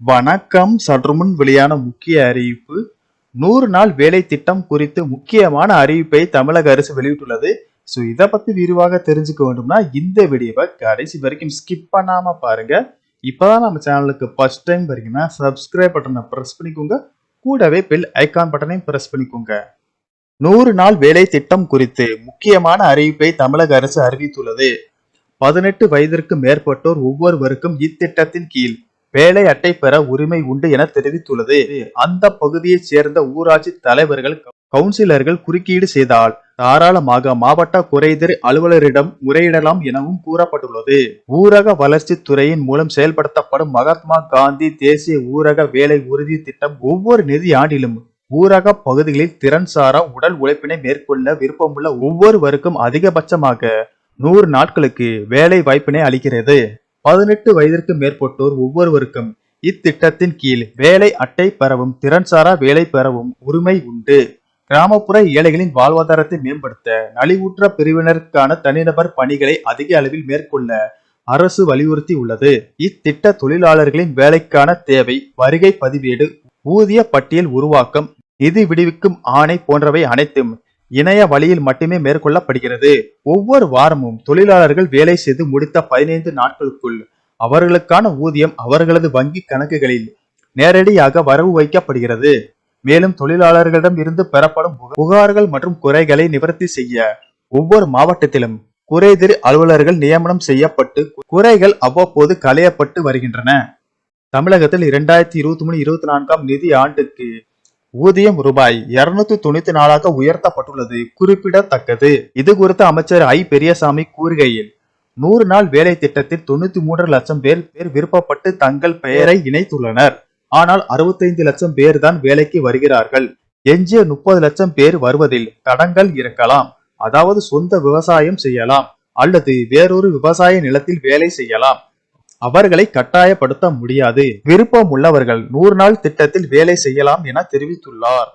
வணக்கம். சற்றுமுன் வெளியான முக்கிய அறிவிப்பு நூறு நாள் வேலை திட்டம் குறித்து முக்கியமான அறிவிப்பை தமிழக அரசு வெளியிட்டுள்ளது. ஸோ இதை பத்தி விரிவாக தெரிஞ்சுக்க வேண்டும்னா இந்த வீடியோவை கடைசி வரைக்கும் ஸ்கிப் பண்ணாம பாருங்க. இப்போதான் நம்ம சேனலுக்கு ஃபர்ஸ்ட் டைம் வரீங்கன்னா சப்ஸ்கிரைப் பட்டனை ப்ரெஸ் பண்ணிக்கோங்க. கூடவே பெல் ஐகான் பட்டனையும் ப்ரெஸ் பண்ணிக்கோங்க. நூறு நாள் வேலை திட்டம் குறித்து முக்கியமான அறிவிப்பை தமிழக அரசு அறிவித்துள்ளது. பதினெட்டு வயதிற்கு மேற்பட்டோர் ஒவ்வொருவருக்கும் இத்திட்டத்தின் கீழ் வேலை அட்டை பெற உரிமை உண்டு என தெரிவித்துள்ளது. அந்த பகுதியைச் சேர்ந்த ஊராட்சி தலைவர்கள் கவுன்சிலர்கள் குறுக்கீடு செய்தால் தாராளமாக மாவட்ட குறைதீர் அலுவலரிடம் முறையிடலாம் எனவும் கூறப்பட்டுள்ளது. ஊரக வளர்ச்சி துறையின் மூலம் செயல்படுத்தப்படும் மகாத்மா காந்தி தேசிய ஊரக வேலை உறுதி திட்டம் ஒவ்வொரு நிதி ஆண்டிலும் ஊரக பகுதிகளில் திறன்சாரா உடல் உழைப்பினை மேற்கொள்ள விருப்பமுள்ள ஒவ்வொருவருக்கும் அதிகபட்சமாக நூறு நாட்களுக்கு வேலை வாய்ப்பினை அளிக்கிறது. பதினெட்டு வயதிற்கு மேற்பட்டோர் ஒவ்வொருவருக்கும் இத்திட்டத்தின் கீழ் வேலை அட்டை பெறவும் திறன்சாரா வேலை பெறவும் உரிமை உண்டு. கிராமப்புற ஏழைகளின் வாழ்வாதாரத்தை மேம்படுத்த நலிவுற்ற பிரிவினருக்கான தனிநபர் பணிகளை அதிக அளவில் மேற்கொள்ள அரசு வலியுறுத்தி உள்ளது. இத்திட்ட தொழிலாளர்களின் வேலைக்கான தேவை வருகை பதிவேடு ஊதிய பட்டியல் உருவாக்கம் நிதி விடுவிக்கும் ஆணை போன்றவை அனைத்தும் இணைய வழியில் மட்டுமே மேற்கொள்ளப்படுகிறது. ஒவ்வொரு வாரமும் தொழிலாளர்கள் வேலை செய்து முடித்த பதினைந்து நாட்களுக்குள் அவர்களுக்கான ஊதியம் அவர்களது வங்கி கணக்குகளில் நேரடியாக வரவு வைக்கப்படுகிறது. மேலும் தொழிலாளர்களிடம் இருந்து பெறப்படும் புகார்கள் மற்றும் குறைகளை நிவர்த்தி செய்ய ஒவ்வொரு மாவட்டத்திலும் குறைதீர் அலுவலர்கள் நியமனம் செய்யப்பட்டு குறைகள் அவ்வப்போது களையப்பட்டு வருகின்றன. தமிழகத்தில் இரண்டாயிரத்தி இருபத்தி மூணு இருபத்தி நான்காம் நிதி ஆண்டுக்கு ஊதியம் ரூபாய் இருநூத்தி தொண்ணூத்தி நாலாக உயர்த்தப்பட்டுள்ளது. குறிப்பிடத்தக்கது. இது குறித்து அமைச்சர் ஐ. பெரியசாமி கூறுகையில் நூறு நாள் வேலை திட்டத்தில் தொண்ணூத்தி மூன்று லட்சம் பேர் பேர் விருப்பப்பட்டு தங்கள் பெயரை இணைத்துள்ளனர். ஆனால் அறுபத்தைந்து லட்சம் பேர் தான் வேலைக்கு வருகிறார்கள். எஞ்சிய முப்பது லட்சம் பேர் வருவதில் தடங்கள் இருக்கலாம். அதாவது சொந்த விவசாயம் செய்யலாம். அல்லது வேறொரு விவசாய நிலத்தில் வேலை செய்யலாம். அவர்களை கட்டாயப்படுத்த முடியாது. விருப்பம் உள்ளவர்கள் நூறு நாள் திட்டத்தில் வேலை செய்யலாம் என தெரிவித்துள்ளார்.